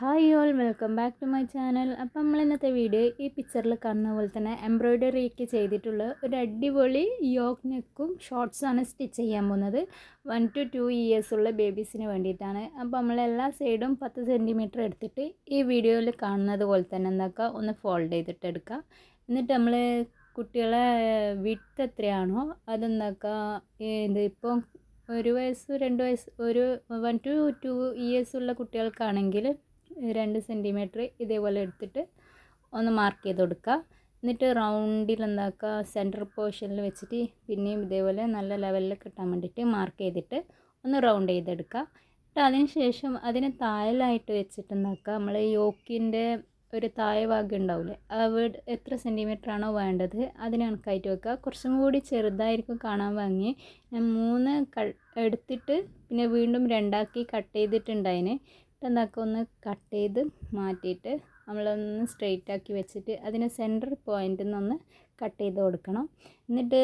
Hi all welcome back to my channel. അപ്പം നമ്മൾ ഇന്നത്തെ വീഡിയോ ഈ പിക്ചറിൽ കാണുന്ന പോലെ തന്നെ എംബ്രോയ്ഡറി ഒക്കെ ചെയ്തിട്ടുള്ള ഒരു അടിപൊളി യോഗ് നെക്കും ഷോർട്സാണ് സ്റ്റിച്ച് ചെയ്യാൻ പോകുന്നത്. വൺ ടു ടു ഇയേഴ്സ് ഉള്ള ബേബീസിന് വേണ്ടിയിട്ടാണ്. അപ്പോൾ നമ്മൾ എല്ലാ സൈഡും പത്ത് സെന്റിമീറ്റർ എടുത്തിട്ട് ഈ വീഡിയോയിൽ കാണുന്നത് പോലെ തന്നെ എന്താക്കുക ഒന്ന് ഫോൾഡ് ചെയ്തിട്ട് എടുക്കുക എന്നിട്ട് നമ്മൾ കുട്ടികളെ വിട്ട് എത്രയാണോ അതെന്താക്കുക ഇത് ഇപ്പം ഒരു വയസ്സ് രണ്ട് വയസ്സ് ഒരു വൺ ടു ടു ഇയേഴ്സ് ഉള്ള കുട്ടികൾക്കാണെങ്കിൽ രണ്ട് സെന്റിമീറ്റർ ഇതേപോലെ എടുത്തിട്ട് ഒന്ന് മാർക്ക് ചെയ്ത് കൊടുക്കുക. എന്നിട്ട് റൗണ്ടിൽ എന്താക്കുക സെന്റർ പോർഷനിൽ വെച്ചിട്ട് പിന്നെയും ഇതേപോലെ നല്ല ലെവലിൽ കിട്ടാൻ വേണ്ടിയിട്ട് മാർക്ക് ചെയ്തിട്ട് ഒന്ന് റൗണ്ട് ചെയ്തെടുക്കുക. എന്നിട്ട് അതിന് ശേഷം അതിന് താഴലായിട്ട് വെച്ചിട്ട് എന്താക്കുക നമ്മൾ യോക്കിന്റെ ഒരു താഴെ ഭാഗം ഉണ്ടാവില്ലേ അവിടെ എത്ര സെന്റിമീറ്റർ ആണോ വേണ്ടത് അതിന് കണക്കായിട്ട് വെക്കുക. കുറച്ചും കൂടി ചെറുതായിരിക്കും കാണാൻ വാങ്ങി ഞാൻ മൂന്ന് എടുത്തിട്ട് പിന്നെ വീണ്ടും രണ്ടാക്കി കട്ട് ചെയ്തിട്ടുണ്ടായിന്. എന്താക്കുക ഒന്ന് കട്ട് ചെയ്ത് മാറ്റിയിട്ട് നമ്മളൊന്ന് സ്ട്രെയിറ്റ് ആക്കി വെച്ചിട്ട് അതിനെ സെന്റർ പോയിന്റിൽ നിന്നൊന്ന് കട്ട് ചെയ്ത് കൊടുക്കണം. എന്നിട്ട്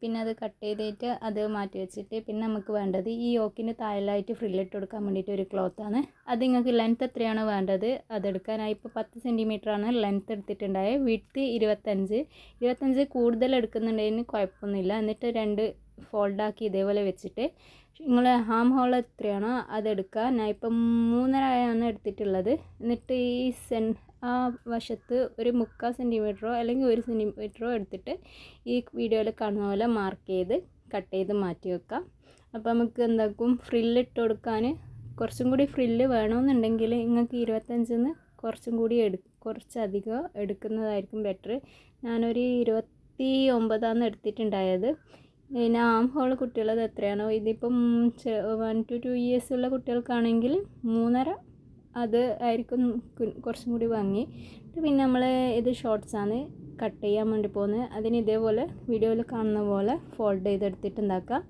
പിന്നെ അത് കട്ട് ചെയ്തിട്ട് അത് മാറ്റി വെച്ചിട്ട് പിന്നെ നമുക്ക് വേണ്ടത് ഈ യോക്കിന് താഴെയായിട്ട് ഫ്രില്ലിട്ട് കൊടുക്കാൻ വേണ്ടിയിട്ട് ഒരു ക്ലോത്താണ് അത് നിങ്ങൾക്ക് ലെങ്ത് എത്രയാണ് വേണ്ടത് അതെടുക്കാനായി ഇപ്പോൾ പത്ത് ആണ് ലെങ്ത്ത് എടുത്തിട്ടുണ്ടായത് വിട്ട് ഇരുപത്തഞ്ച്. ഇരുപത്തഞ്ച് കൂടുതൽ എടുക്കുന്നുണ്ടെങ്കിൽ കുഴപ്പമൊന്നുമില്ല. എന്നിട്ട് രണ്ട് ഫോൾഡാക്കി ഇതേപോലെ വെച്ചിട്ട് നിങ്ങൾ ഹാം ഹോൾ എത്രയാണോ അതെടുക്കുക ഞാൻ ഇപ്പം മൂന്നരയാണ് എടുത്തിട്ടുള്ളത്. എന്നിട്ട് ഈ സെൻ ആ വശത്ത് ഒരു മുക്കാൽ സെന്റിമീറ്ററോ അല്ലെങ്കിൽ ഒരു സെന്റിമീറ്ററോ എടുത്തിട്ട് ഈ വീഡിയോയിൽ കാണുന്ന പോലെ മാർക്ക് ചെയ്ത് കട്ട് ചെയ്ത് മാറ്റി വെക്കാം. അപ്പോൾ നമുക്ക് എന്താക്കും? ഫ്രില്ലിട്ട് കൊടുക്കാൻ കുറച്ചും കൂടി ഫ്രില്ല് വേണമെന്നുണ്ടെങ്കിൽ നിങ്ങൾക്ക് ഇരുപത്തഞ്ചിന്ന് കുറച്ചും കൂടി എടു കുറച്ചധികം എടുക്കുന്നതായിരിക്കും ബെറ്റർ ഞാനൊരു ഇരുപത്തി ഒമ്പതാണ് എടുത്തിട്ടുണ്ടായത്. പിന്നെ ആം ഹോൾ കുട്ടികളത് എത്രയാണോ? ഇതിപ്പം വൺ ടു ടു ഇയേഴ്സ് ഉള്ള കുട്ടികൾക്കാണെങ്കിൽ മൂന്നര അത് ആയിരിക്കും കുറച്ചും കൂടി ഭംഗി. പിന്നെ നമ്മൾ ഇത് ഷോർട്സാണ് കട്ട് ചെയ്യാൻ വേണ്ടി പോകുന്നത്. അതിന് ഇതേപോലെ വീഡിയോയിൽ കാണുന്ന പോലെ ഫോൾഡ് ചെയ്തെടുത്തിട്ട് ഉണ്ടാക്കുക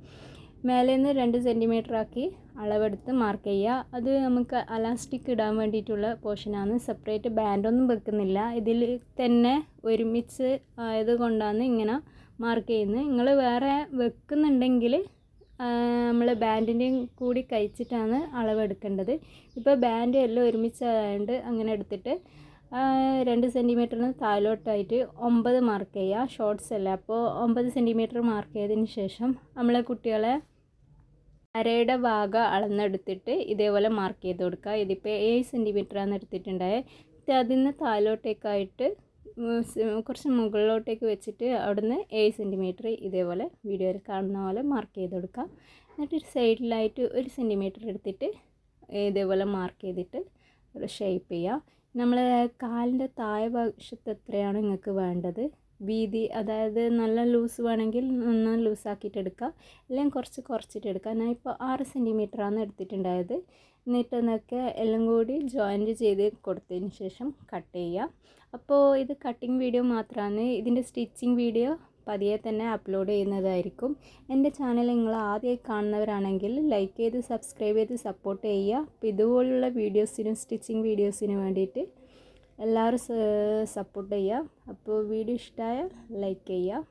മേലെ നിന്ന് രണ്ട് സെന്റിമീറ്റർ ആക്കി അളവെടുത്ത് മാർക്ക് ചെയ്യുക. അത് നമുക്ക് അലാസ്റ്റിക് ഇടാൻ വേണ്ടിയിട്ടുള്ള പോർഷനാണ് സെപ്പറേറ്റ് ബാൻഡൊന്നും വെക്കുന്നില്ല. ഇതിൽ തന്നെ ഒരുമിച്ച് ആയതുകൊണ്ടാണ് ഇങ്ങനെ മാർക്ക് ചെയ്യുന്നത്. നിങ്ങൾ വേറെ വെക്കുന്നുണ്ടെങ്കിൽ നമ്മൾ ബാൻഡിന്റെയും കൂടി കഴിച്ചിട്ടാണ് അളവെടുക്കേണ്ടത്. ഇപ്പോൾ ബാൻഡ് എല്ലാം ഒരുമിച്ചായതുകൊണ്ട് അങ്ങനെ എടുത്തിട്ട് രണ്ട് സെന്റിമീറ്ററിന് താഴോട്ടായിട്ട് ഒമ്പത് മാർക്ക് ചെയ്യുക ഷോർട്ട്സ് അല്ല. അപ്പോൾ ഒമ്പത് സെന്റിമീറ്റർ മാർക്ക് ചെയ്തതിന് ശേഷം നമ്മളെ കുട്ടികളെ അരയുടെ ഭാഗം അളന്നെടുത്തിട്ട് ഇതേപോലെ മാർക്ക് ചെയ്ത് കൊടുക്കുക. ഇതിപ്പോൾ ഏഴ് സെന്റിമീറ്ററാണ് എടുത്തിട്ടുണ്ടായത് അതിൽ നിന്ന് താഴോട്ടേക്കായിട്ട് കുറച്ച് മുകളിലോട്ടേക്ക് വെച്ചിട്ട് അവിടുന്ന് ഏഴ് സെന്റിമീറ്റർ ഇതേപോലെ വീഡിയോയിൽ കാണുന്ന പോലെ മാർക്ക് ചെയ്ത് കൊടുക്കാം. എന്നിട്ട് സൈഡിലായിട്ട് ഒരു സെന്റിമീറ്റർ എടുത്തിട്ട് ഇതേപോലെ മാർക്ക് ചെയ്തിട്ട് ഷേപ്പ് ചെയ്യുക നമ്മൾ കാലിന്റെ താഴെ വശത്ത് എത്രയാണ് നിങ്ങൾക്ക് വേണ്ടത്. വീതി അതായത് നല്ല ലൂസ് വേണമെങ്കിൽ നന്നായി ലൂസാക്കിയിട്ട് എടുക്കുക എല്ലാം കുറച്ച് കുറച്ചിട്ട് എടുക്കുക ഞാൻ ഇപ്പോൾ ആറ് സെന്റിമീറ്ററാണ് എടുത്തിട്ടുണ്ടായത്. എന്നിട്ട് എന്നൊക്കെ എല്ലാം കൂടി ജോയിന്റ് ചെയ്ത് കൊടുത്തതിന് ശേഷം കട്ട് ചെയ്യുക. അപ്പോൾ ഇത് കട്ടിങ് വീഡിയോ മാത്രമാണ്. ഇതിന്റെ സ്റ്റിച്ചിങ് വീഡിയോ പതിയെ തന്നെ അപ്ലോഡ് ചെയ്യുന്നതായിരിക്കും. എന്റെ ചാനൽ നിങ്ങൾ ആദ്യമായി കാണുന്നവരാണെങ്കിൽ ലൈക്ക് ചെയ്ത് സബ്സ്ക്രൈബ് ചെയ്ത് സപ്പോർട്ട് ചെയ്യുക. അപ്പോൾ ഇതുപോലുള്ള വീഡിയോസിനും സ്റ്റിച്ചിങ് വീഡിയോസിനും വേണ്ടിയിട്ട് എല്ലാവരും സപ്പോർട്ട് ചെയ്യുക. അപ്പോൾ വീഡിയോ ഇഷ്ടമായ ലൈക്ക് ചെയ്യുക.